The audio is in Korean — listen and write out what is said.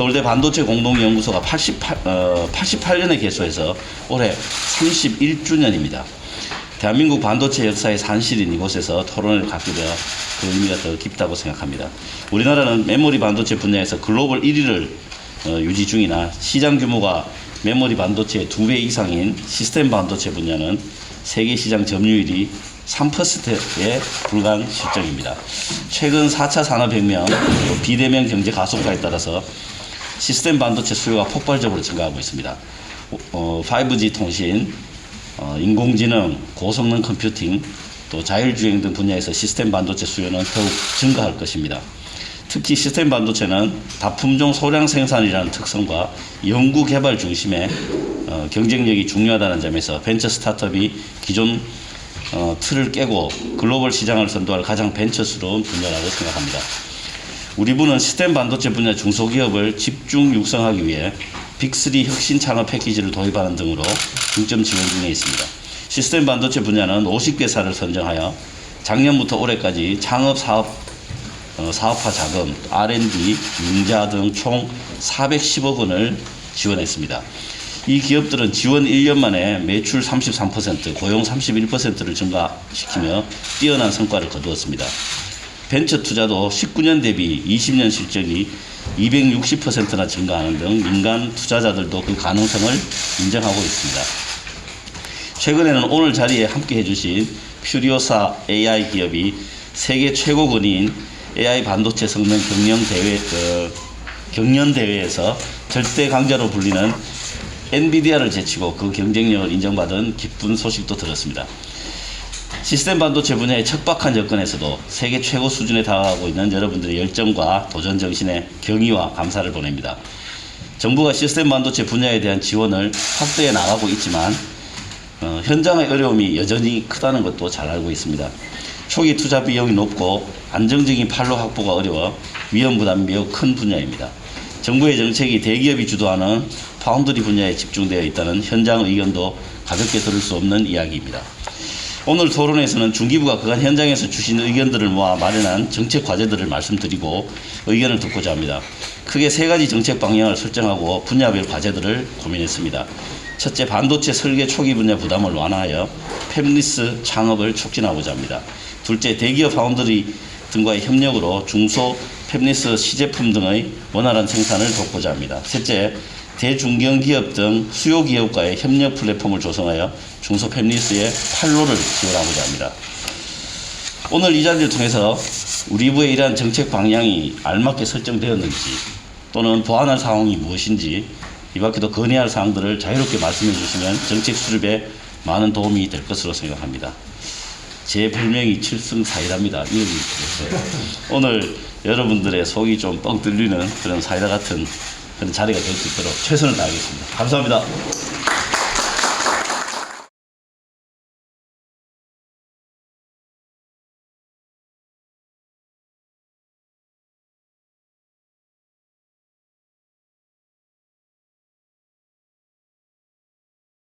고대 반도체 공동연구소가 88, 어, 88년에 개소해서 올해 31주년입니다. 대한민국 반도체 역사의 산실인 이곳에서 토론을 갖게 되어 그 의미가 더 깊다고 생각합니다. 우리나라는 메모리 반도체 분야에서 글로벌 1위를 어, 유지 중이나 시장 규모가 메모리 반도체의 두배 이상인 시스템 반도체 분야는 세계 시장 점유율이 3%에 불과한 실정입니다. 최근 4차 산업혁명, 비대면 경제 가속화에 따라서 시스템 반도체 수요가 폭발적으로 증가하고 있습니다. 어, 5G 통신, 어, 인공지능, 고성능 컴퓨팅, 또 자율주행 등 분야에서 시스템 반도체 수요는 더욱 증가할 것입니다. 특히 시스템 반도체는 다품종 소량 생산이라는 특성과 연구 개발 중심의 어, 경쟁력이 중요하다는 점에서 벤처 스타트업이 기존 어, 틀을 깨고 글로벌 시장을 선도할 가장 벤처스러운 분야라고 생각합니다. 우리 부는 시스템 반도체 분야 중소기업을 집중 육성하기 위해 빅3 혁신 창업 패키지를 도입하는 등으로 중점 지원 중에 있습니다. 시스템 반도체 분야는 50개사를 선정하여 작년부터 올해까지 창업 사업 어, 사업화 자금, R&D, 융자 등 총 410억 원을 지원했습니다. 이 기업들은 지원 1년 만에 매출 33%, 고용 31%를 증가시키며 뛰어난 성과를 거두었습니다. 벤처 투자도 19년 대비 20년 실적이 260%나 증가하는 등 민간 투자자들도 그 가능성을 인정하고 있습니다. 최근에는 오늘 자리에 함께 해주신 퓨리오사 AI 기업이 세계 최고 권위인 AI 반도체 성능 경영 대회 그 경연 대회에서 절대 강자로 불리는 엔비디아를 제치고 그 경쟁력을 인정받은 기쁜 소식도 들었습니다. 시스템 반도체 분야의 척박한 여건에서도 세계 최고 수준에 다가가고 있는 여러분들의 열정과 도전 정신에 경의와 감사를 보냅니다. 정부가 시스템 반도체 분야에 대한 지원을 확대해 나가고 있지만 어, 현장의 어려움이 여전히 크다는 것도 잘 알고 있습니다. 초기 투자 비용이 높고 안정적인 판로 확보가 어려워 위험 부담이 매우 큰 분야입니다. 정부의 정책이 대기업이 주도하는 파운드리 분야에 집중되어 있다는 현장 의견도 가볍게 들을 수 없는 이야기입니다. 오늘 토론에서는 중기부가 그간 현장에서 주신 의견들을 모아 마련한 정책 과제들을 말씀드리고 의견을 듣고자 합니다. 크게 세 가지 정책 방향을 설정하고 분야별 과제들을 고민했습니다. 첫째, 반도체 설계 초기 분야 부담을 완화하여 팹리스 창업을 촉진하고자 합니다. 둘째, 대기업 파운드리 등과의 협력으로 중소 팹리스 시제품 등의 원활한 생산을 돕고자 합니다. 셋째, 대중견기업 등 수요 기업과의 협력 플랫폼을 조성하여 중소 팹리스의 판로를 지원하고자 합니다. 오늘 이 자리를 통해서 우리 부의 이러한 정책 방향이 알맞게 설정되었는지 또는 보완할 사항이 무엇인지 이 밖에도 건의할 사항들을 자유롭게 말씀해 주시면 정책 수립에 많은 도움이 될 것으로 생각합니다. 제 별명이 칠승 사이다입니다. 이름이 그래서 오늘 여러분들의 속이 좀 뻥 뚫리는 그런 사이다 같은 그런 자리가 될 수 있도록 최선을 다하겠습니다. 감사합니다.